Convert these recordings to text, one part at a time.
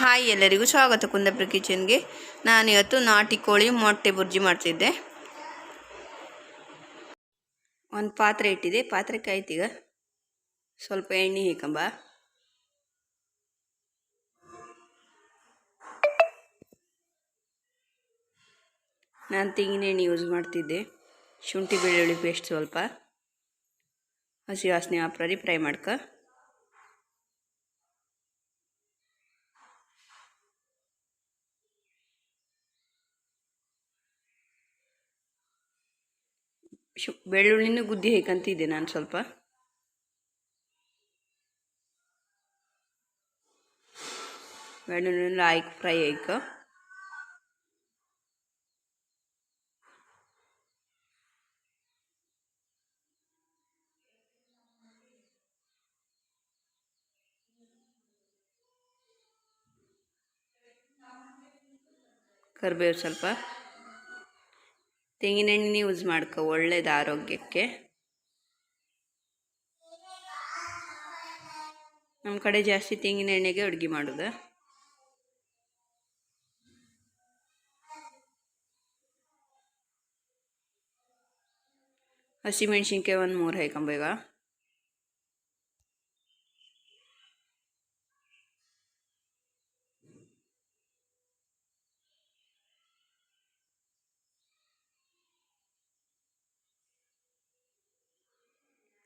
Hi ಎಲ್ಲರಿಗೂ ಸ್ವಾಗತ ಕುಂದಾಪುರ ಕಿಚನ್ಗೆ ನಾನು ಇವತ್ತು ನಾಟಿ ಕೋಳಿ ಮೊಟ್ಟೆ ಬುರ್ಜಿ ಮಾಡ್ತಿದ್ದೆ. ಒಂದು ಪಾತ್ರೆ ಇಟ್ಟಿದೆ. ಪಾತ್ರೆ ಕಾಯ್ತೀಗ ಸ್ವಲ್ಪ ಎಣ್ಣೆ ಹೇಕಂಬ. ನಾನು ತೆಂಗಿನ ಎಣ್ಣೆ ಯೂಸ್ ಮಾಡ್ತಿದ್ದೆ. ಶುಂಠಿ ಬೆಳ್ಳುಳ್ಳಿ ಪೇಸ್ಟ್ ಸ್ವಲ್ಪ. ಹಸಿ ವಾಸನೆ ಹಾಪ್ರಿ ಫ್ರೈ ಮಾಡ್ಕ. ಶು ಬೆಳ್ಳುಳ್ಳಿನೂ ಗುದ್ದಿ ಹೇಗಂತಿದ್ದೆ ನಾನು ಸ್ವಲ್ಪ. ಬೆಳ್ಳುಳ್ಳಿ ಲಾಯ್ಕ್ ಫ್ರೈ ಆಯ್ಕ ಕರಿಬೇವು ಸ್ವಲ್ಪ. ತೆಂಗಿನ ಎಣ್ಣೆ ಯೂಸ್ ಮಾಡ್ಕೊ, ಒಳ್ಳೇದು ಆರೋಗ್ಯಕ್ಕೆ. ನಮ್ಮ ಕಡೆ ಜಾಸ್ತಿ ತೆಂಗಿನ ಎಣ್ಣೆಗೆ ಅಡುಗೆ ಮಾಡೋದು. ಹಸಿಮೆಣಸಿನ್ಕಾಯಿ ಒಂದು ಮೂರು ಹಾಕೊಂಬೇಗ.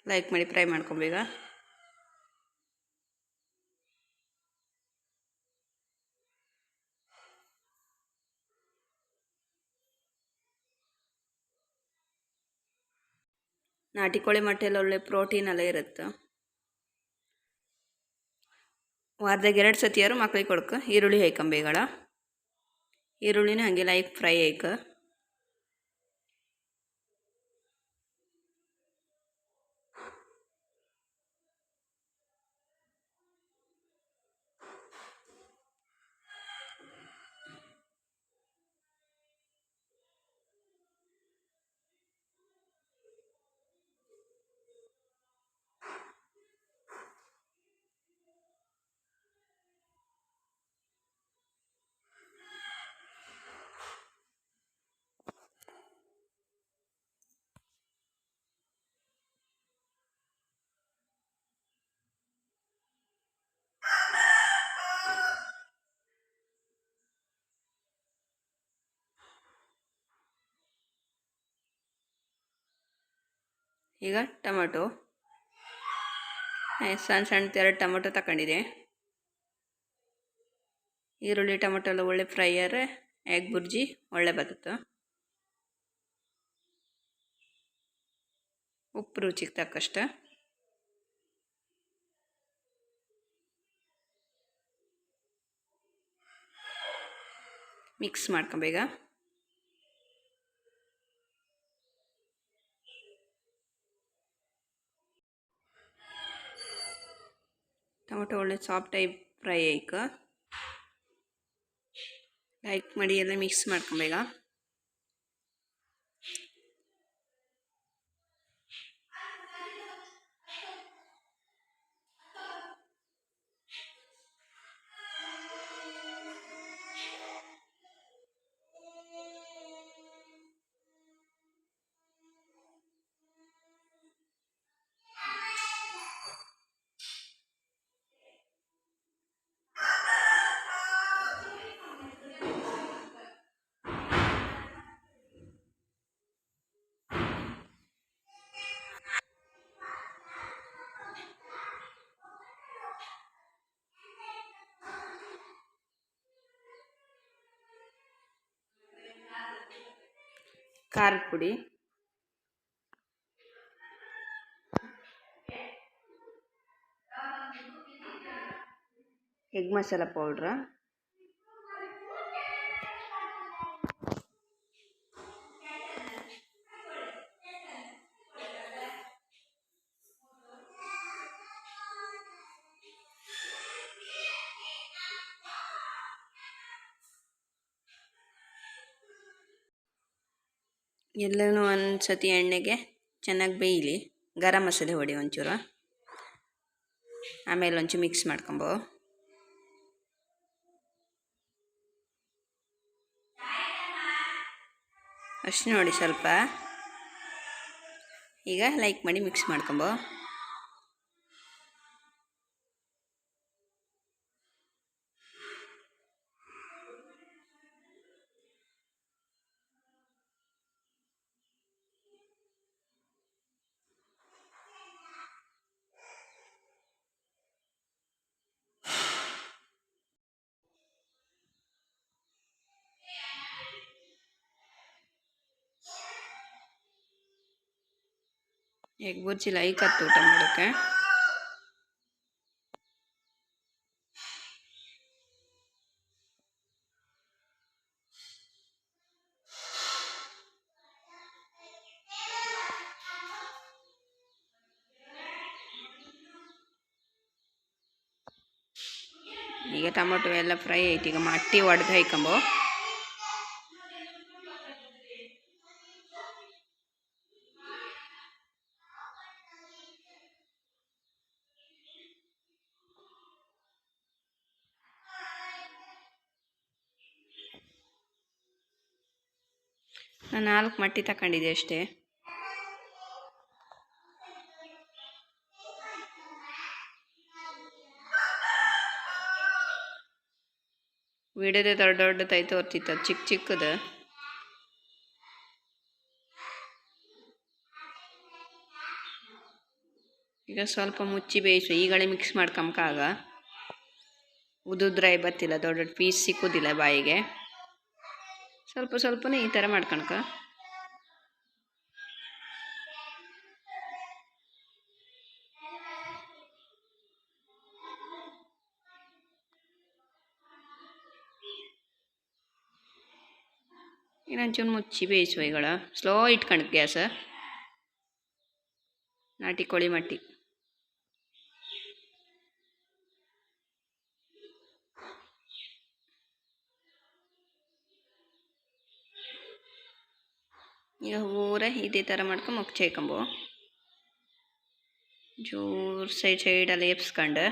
ಲೈಕ್ ಮಾಡಿ ಫ್ರೈ ಮಾಡ್ಕೊಂಬೀಗ ನಾಟಿ ಕೋಳಿ ಮೊಟ್ಟೆಯಲ್ಲಿ ಒಳ್ಳೆ ಪ್ರೋಟೀನ್ ಎಲ್ಲ ಇರುತ್ತೆ. ವಾರದಾಗ ಎರಡು ಸತಿಯಾರು ಮಕ್ಳಿಗೆ ಕೊಡ್ಕ. ಈರುಳ್ಳಿ ಹಾಕೊಂಬೇಗಳ ಈರುಳ್ಳಿನ ಹಾಗೆ ಲೈಕ್ ಫ್ರೈ ಆಯ್ಕ ಈಗ ಟೊಮೆಟೊ. ಸಣ್ಣ ಸಣ್ಣ ಎರಡು ಟೊಮೆಟೊ ತಗೊಂಡಿದೆ ಈರುಳ್ಳಿ, ಟೊಮೊಟೊ ಎಲ್ಲ ಒಳ್ಳೆ ಫ್ರೈ ಆದರೆ ಎಗ್ ಬುರ್ಜಿ ಒಳ್ಳೆ ಬರುತ್ತೆ ಉಪ್ಪು ರುಚಿಗೆ ತಕ್ಕಷ್ಟ. ಮಿಕ್ಸ್ ಮಾಡ್ಕೊಬೇಗ ಟೊಮೊಟೊ ಒಳ್ಳೆ ಸಾಫ್ಟ್ ಟೈಪ್ ಫ್ರೈ ಆಯ್ಕ ಲೈಕ್ ಮಾಡಿ ಎಲ್ಲ ಮಿಕ್ಸ್ ಮಾಡ್ಕೊಬೇಗ. ಖಾರದ ಪುಡಿ. ಎಗ್ ಮಸಾಲ ಪೌಡ್ರ ಎಲ್ಲನೂ ಒಂದ್ಸತಿ ಎಣ್ಣೆಗೆ ಚೆನ್ನಾಗಿ ಬೇಯಲಿ. ಗರಂ ಮಸಾಲೆ ಹೊಡಿ ಒಂಚೂರು. ಆಮೇಲೆ ಒಂಚೂರು ಮಿಕ್ಸ್ ಮಾಡ್ಕೊಂಬೋ. ಅಷ್ಟು ನೋಡಿ ಸ್ವಲ್ಪ. ಈಗ ಲೈಕ್ ಮಾಡಿ ಮಿಕ್ಸ್ ಮಾಡ್ಕೊಂಬೋ. ಎಗ್ ಬುರ್ಜಿ ಲೈಕ್ ಹತ್ತು ಊಟ ಮಾಡೋಕ್ಕೆ ಈಗ ಟೊಮೊಟೊ ಎಲ್ಲ ಫ್ರೈ ಐತಿ ಈಗ ಮಟ್ಟಿ ಒಡೆದು ಹಾಕೊಂಬೋ ನಾನು ನಾಲ್ಕು ಮಟ್ಟಿ ತಗೊಂಡಿದ್ದೆ ಅಷ್ಟೇ. ವಿಡದೆ ದೊಡ್ಡ ದೊಡ್ಡ ತೈ ತೋರ್ತಿತ್ತು ಚಿಕ್ಕ ಚಿಕ್ಕದು. ಈಗ ಸ್ವಲ್ಪ ಮುಚ್ಚಿ ಬೇಯಿಸು, ಈಗಲೇ ಮಿಕ್ಸ್ ಮಾಡ್ಕೊಂಬಕಾಗ ಉದುದ್ರಾಯಿ ಬತ್ತಿಲ್ಲ ದೊಡ್ಡ ದೊಡ್ಡ ಪೀಸ್ ಸಿಕ್ಕುದಿಲ್ಲ ಬಾಯಿಗೆ. ಸ್ವಲ್ಪ ಸ್ವಲ್ಪನೇ ಈ ಥರ ಮಾಡ್ಕೊಳಕ ಇನ್ನೊಂಚೂರು ಮುಚ್ಚಿ ಬೇಯಿಸುವ ಈಗಳ ಸ್ಲೋ ಇಟ್ಕೊಂಡು ಗ್ಯಾಸ. ನಾಟಿ ಕೋಳಿ ಮಟ್ಟಿ. ಈಗ ಊರ ಇದೇ ಥರ ಮಾಡ್ಕೊಂಡು ಮುಚ್ಚಿ ಹಾಕೊಂಬೋ ಜೋರು ಸೈಡ್ ಸೈಡಲ್ಲಿ ಎಪ್ಸ್ಕೊಂಡು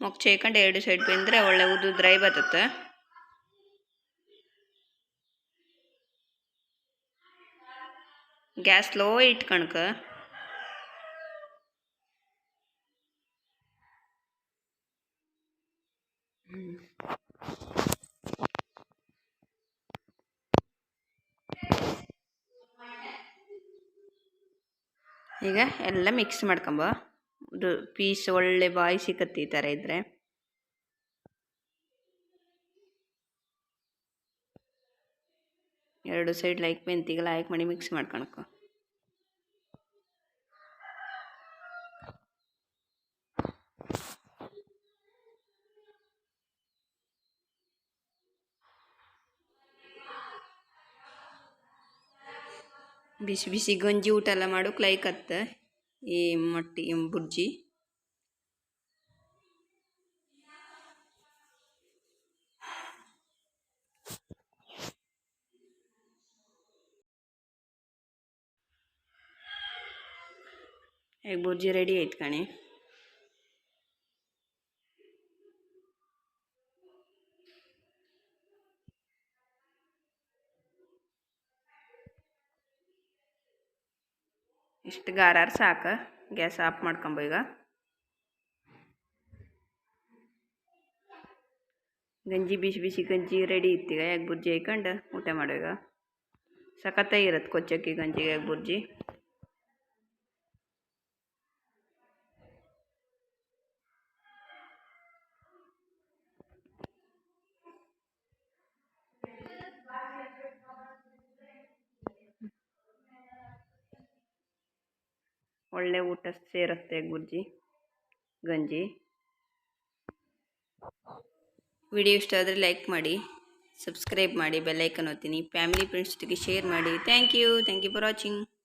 ಮೊಗ್ಚು ಹಾಕೊಂಡು ಎರಡು ಸೈಡ್ ಬೆಂದರೆ ಒಳ್ಳೆ ಉದ್ದು ಡ್ರೈ ಗ್ಯಾಸ್ ಲೋ ಇಟ್ಕಣಕ. ಈಗ ಎಲ್ಲ ಮಿಕ್ಸ್ ಮಾಡ್ಕೊಂಬ. ಇದು ಪೀಸ್ ಒಳ್ಳೆ ಬಾಯಿ ಸಿಕ್ಕತ್ತಿ ಈ ಥರ ಇದ್ದರೆ ಎರಡು ಸೈಡ್ ಲೈಕ್ ಮೆಂತಿಗೆ ಲೈಕ್ ಮಾಡಿ ಮಿಕ್ಸ್ ಮಾಡ್ಕೊಳಕ್ಕೆ ಬಿಸಿ ಬಿಸಿ ಗಂಜಿ ಊಟ ಎಲ್ಲ ಮಾಡೋಕೆ ಲೈಕ್ ಹತ್ತ ಈ ಮಟ್ಟಿ ಬುರ್ಜಿ. ಈಗ ಬುರ್ಜಿ ರೆಡಿ ಆಯ್ತು ಕಣೆ. ಇಷ್ಟು ಗಾರಾರು ಸಾಕು, ಗ್ಯಾಸ್ ಆಫ್ ಮಾಡ್ಕೊಂಬ ಈಗ. ಗಂಜಿ ಬಿಸಿ ಬಿಸಿ ಗಂಜಿ ರೆಡಿ ಇತ್ತೀಗ ಎಗ್ ಬುರ್ಜಿ ಹಾಕೊಂಡು ಊಟ ಮಾಡೋ ಈಗ. ಸಖತ್ತಾಗಿರತ್ತೆ ಕೊಚ್ಚಕ್ಕಿ ಗಂಜಿಗೆ ಎಗ್ ಬುರ್ಜಿ. ಒಳ್ಳೆ ಊಟ ಸೇರುತ್ತೆ ಗುರ್ಜಿ, ಗಂಜಿ. ವಿಡಿಯೋ ಇಷ್ಟ ಆದರೆ ಲೈಕ್ ಮಾಡಿ, ಸಬ್ಸ್ಕ್ರೈಬ್ ಮಾಡಿ ಬೆಲ್ಲೈಕನ್ ಓದ್ತೀನಿ ಫ್ಯಾಮಿಲಿ ಫ್ರೆಂಡ್ಸ್ ಜೊತೆಗೆ ಶೇರ್ ಮಾಡಿ. Thank you thank you for watching.